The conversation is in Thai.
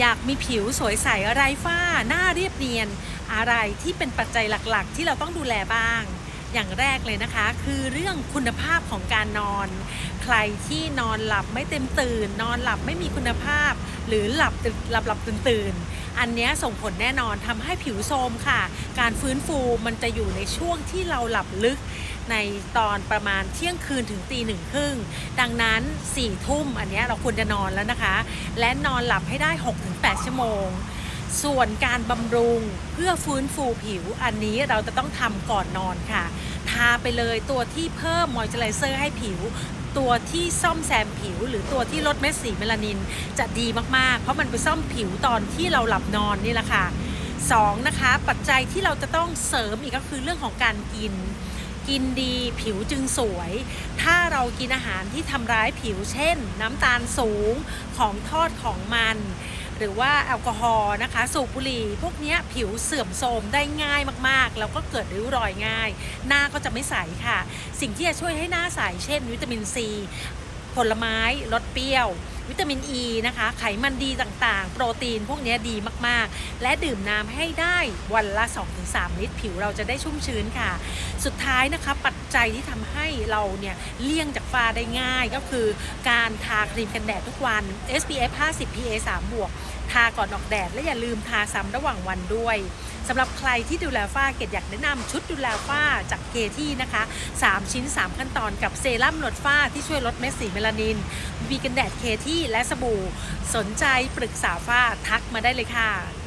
อยากมีผิวสวยใสไร้ฝ้า หน้าเรียบเนียน อะไรที่เป็นปัจจัยหลักๆ ที่เราต้องดูแลบ้าง อย่างแรกเลยนะคะ คือเรื่องคุณภาพของการนอน ใครที่นอนหลับไม่เต็มตื่น นอนหลับไม่มีคุณภาพ หรือหลับตื่นหลับหลับตื่นตื่นอันนี้ส่งผลแน่นอนทำให้ผิวโทรมค่ะ การฟื้นฟูมันจะอยู่ในช่วงที่เราหลับลึก ในตอนประมาณเที่ยงคืนถึงตีหนึ่งครึ่ง ดังนั้น4ี่ทุ่มอันนี้เราควรจะนอนแล้วนะคะ และนอนหลับให้ได้ 6-8 ชั่วโมง ส่วนการบำรุงเพื่อฟื้นฟูผิวอันนี้เราจะต้องทำก่อนนอนค่ะ ทาไปเลยตัวที่เพิ่มมอยเจอไรเซอร์ให้ผิวตัวที่ซ่อมแซมผิว หรือตัวที่ลดเม็ดสีเมลานินจะดีมากๆ เพราะมันไปซ่อมผิวตอนที่เราหลับนอนนี่แหละค่ะสองนะคะ ปัจจัยที่เราจะต้องเสริมอีกก็คือเรื่องของการกิน กินดีผิวจึงสวย ถ้าเรากินอาหารที่ทำร้ายผิวเช่น น้ำตาลสูงของทอดของมัน หรือว่าแอลกอฮอล์นะคะ สูบบุหรี่พวกนี้ผิวเสื่อมโทรมได้ง่ายมากๆ แล้วก็เกิดริ้วรอยง่าย หน้าก็จะไม่ใสค่ะ สิ่งที่จะช่วยให้หน้าใสเช่น วิตามินซีผลไม้ลดเปรี้ยว วิตามินอ e ีนะคะ ไขมันดีต่างๆ โปรตีนพวกนี้ดีมากๆ และดื่มน้ำให้ได้วันละ 2-3 ลิตร ผิวเราจะได้ชุ่มชื้นค่ะ สุดท้ายนะคะปัจจัยที่ทำให้เราเนี่ยเลี่ยงจากฟ้าได้ง่ายก็คือการทาครีมกันแดดทุกวัน SPF 50 PA 3บวกทาก่อนออกแดดและอย่าลืมทาซ้ำระหว่างวันด้วย สำหรับใครที่ดูแลฝ้าเกดอยากแนะนำชุดดูแลฝ้าจากเกที่นะคะ 3 ชิ้น 3 ขั้นตอนกับเซรั่มลดฝ้าที่ช่วยลดเม็ดสีเมลานินวีกันแดดเคที่และสบู่ สนใจปรึกษาฝ้าทักมาได้เลยค่ะ